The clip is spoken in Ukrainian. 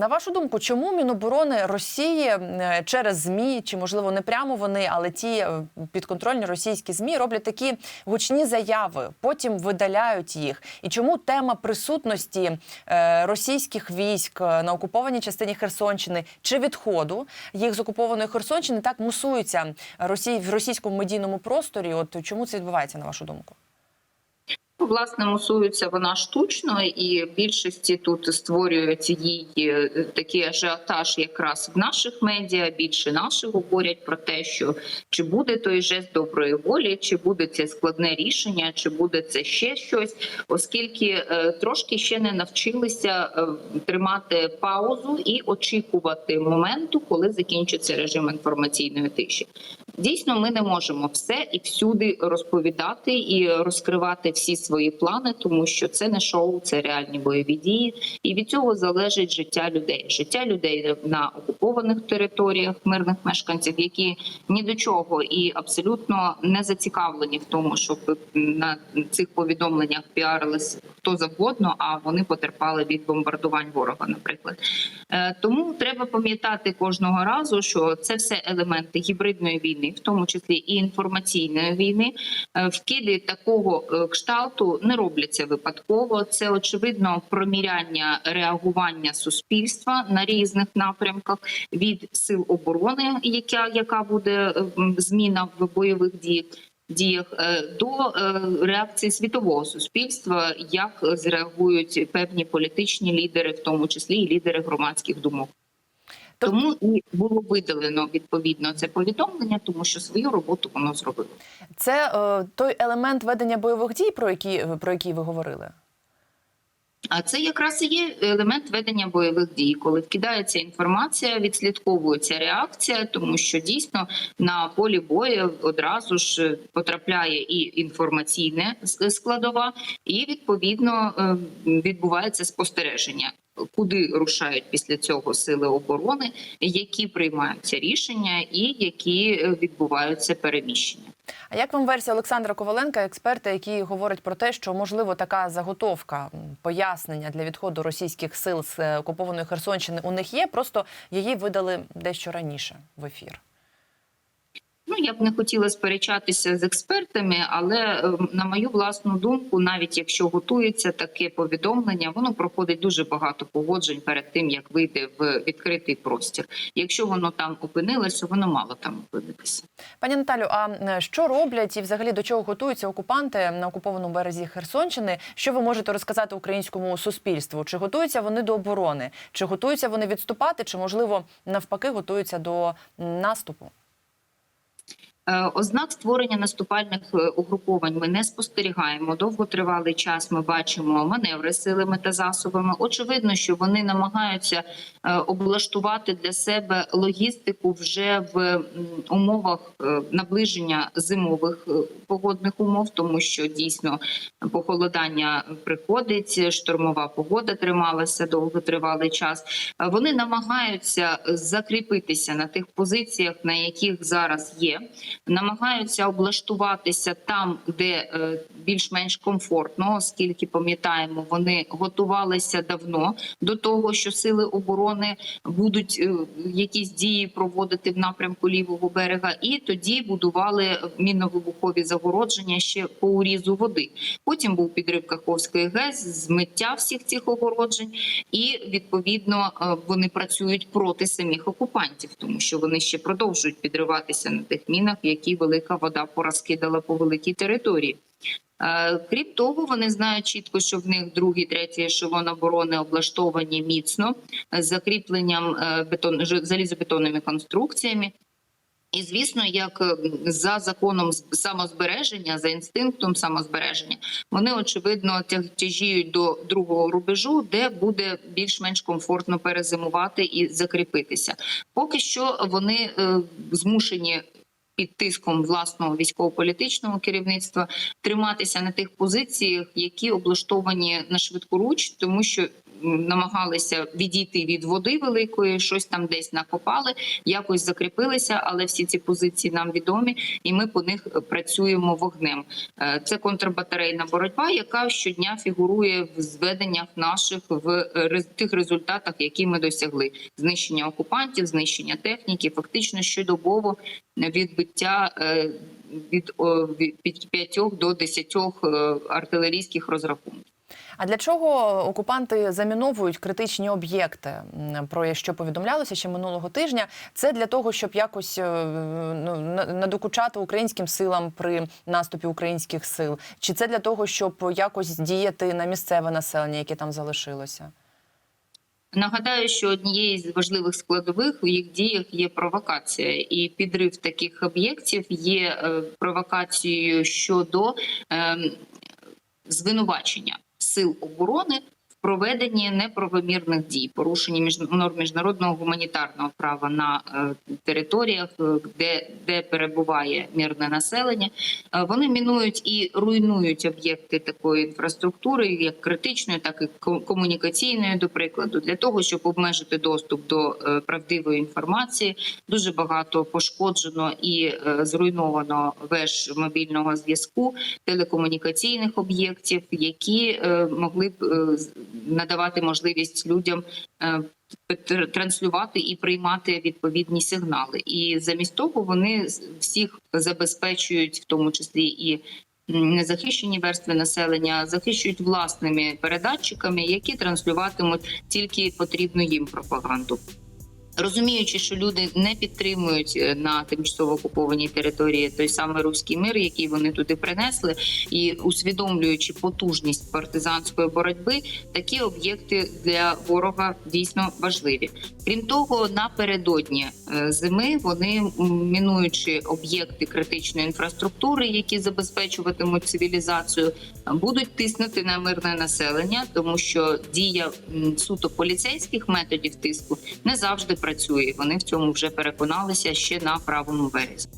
На вашу думку, чому Міноборони Росії е, через ЗМІ, чи можливо не прямо вони, але ті е, підконтрольні російські ЗМІ роблять такі гучні заяви, потім видаляють їх? І чому тема присутності е, російських військ на окупованій частині Херсонщини чи відходу їх з окупованої Херсонщини так мусується Росії в російському медійному просторі? От чому це відбувається на вашу думку? Власне, мусується вона штучно, і більшості тут створюють їй е, такий ажіотаж якраз в наших медіа. Більше наших говорять про те, що чи буде той жест доброї волі, чи буде це складне рішення, чи буде це ще щось, оскільки е, трошки ще не навчилися е, тримати паузу і очікувати моменту, коли закінчиться режим інформаційної тиші. Дійсно, ми не можемо все і всюди розповідати і розкривати всі свої плани, тому що це не шоу, це реальні бойові дії, і від цього залежить життя людей. Життя людей на окупованих територіях, мирних мешканців, які ні до чого і абсолютно не зацікавлені в тому, щоб на цих повідомленнях піарились хто завгодно, а вони потерпали від бомбардувань ворога, наприклад. Е, Тому треба пам'ятати кожного разу, що це все елементи гібридної війни, в тому числі і інформаційної війни. Е, Вкиди такого е, кшталту не робляться випадково. Це очевидно проміряння реагування суспільства на різних напрямках від сил оборони, яка, яка буде е, зміна в бойових діях. Діях до реакції світового суспільства, як зреагують певні політичні лідери, в тому числі і лідери громадських думок. Тобто- Тому і було видалено відповідно це повідомлення, тому що свою роботу воно зробило. Це е, той елемент ведення бойових дій, про які про який ви говорили. А це якраз і є елемент ведення бойових дій, коли вкидається інформація, відслідковується реакція, тому що дійсно на полі бою одразу ж потрапляє і інформаційне складова, і відповідно е, відбувається спостереження. Куди рушають після цього сили оборони, які приймаються рішення і які е, відбуваються переміщення? А як вам версія Олександра Коваленка, експерта, який говорить про те, що можливо така заготовка пояснення для відходу російських сил з е, окупованої Херсонщини у них є, просто її видали дещо раніше в ефір. Я б не хотіла сперечатися з експертами, але е, на мою власну думку, навіть якщо готується таке повідомлення, воно проходить дуже багато погоджень перед тим, як вийти в відкритий простір. Якщо воно там опинилося, воно мало там опинитися. Пані Наталю, а що роблять і взагалі до чого готуються окупанти на окупованому березі Херсонщини? Що ви можете розказати українському суспільству? Чи готуються вони до оборони? Чи готуються вони відступати? Чи можливо навпаки готуються до наступу? Е, Ознак створення наступальних е, угруповань ми не спостерігаємо. Довготривалий час ми бачимо маневри силами та засобами. Очевидно, що вони намагаються е, облаштувати для себе логістику вже в умовах наближення зимових погодних умов, тому що дійсно похолодання приходить, штормова погода трималася довготривалий час. Вони намагаються закріпитися на тих позиціях, на яких зараз є намагаються облаштуватися там, де е, більш-менш комфортно, оскільки пам'ятаємо, вони готувалися давно до того, що сили оборони будуть е, якісь дії проводити в напрямку лівого берега, і тоді будували мінно-вибухові загородження ще по урізу води. Потім був підрив Каховської ГЕС, змиття всіх цих огороджень, і відповідно е, вони працюють проти самих окупантів, тому що вони ще продовжують підриватися на тих мінах, які велика вода порозкидала по великій території. Е, Крім того, вони знають чітко, що в них другий, третій ешелон оборони облаштовані міцно з закріпленням е, бетон залізобетонними конструкціями. І звісно, як е, за законом самозбереження, за інстинктом самозбереження, вони очевидно тя- тяжіють до другого рубежу, де буде більш-менш комфортно перезимувати і закріпитися. Поки що вони е, змушені під тиском власного військово-політичного керівництва триматися на тих позиціях, які облаштовані на швидку руч, тому що намагалися відійти від води великої, щось там десь накопали, якось закріпилися, але всі ці позиції нам відомі, і ми по них працюємо вогнем. Е, Це контрбатарейна боротьба, яка щодня фігурує в зведеннях наших в е, тих результатах, які ми досягли: знищення окупантів, знищення техніки, фактично щодобово відбиття. е, Від, від п'ятьох до десятьох артилерійських розрахунків. А для чого окупанти заміновують критичні об'єкти, про що повідомлялося ще минулого тижня? Це для того, щоб якось е, ну, надокучати українським силам при наступі українських сил, чи це для того, щоб якось діяти на місцеве населення, яке там залишилося? Нагадаю, що однією з важливих складових в їх діях є провокація, і підрив таких об'єктів є е, провокацією щодо ем, звинувачення сил оборони проведенні неправомірних дій, порушенні між норм міжнародного гуманітарного права на е, територіях, е, де, де перебуває мирне населення. Е, Вони мінують і руйнують об'єкти такої інфраструктури, як критичної, так і ко- комунікаційної, до прикладу, для того, щоб обмежити доступ до правдивої інформації. Дуже багато пошкоджено і зруйновано веж мобільного зв'язку, телекомунікаційних об'єктів, які могли б надавати можливість людям. е, Транслювати і приймати відповідні сигнали, і замість того вони всіх забезпечують, в тому числі і незахищені верстви населення, захищують власними передатчиками, які транслюватимуть тільки потрібну їм пропаганду. Розуміючи, що люди не підтримують е, на тимчасово окупованій території той самий руський мир, який вони туди принесли, і усвідомлюючи потужність партизанської боротьби, такі об'єкти для ворога дійсно важливі. Крім того, напередодні е, зими вони мінуючи об'єкти критичної інфраструктури, які забезпечуватимуть цивілізацію, будуть тиснути на мирне населення, тому що дія суто поліцейських методів тиску не завжди працює. Вони в цьому вже переконалися ще на правому березі.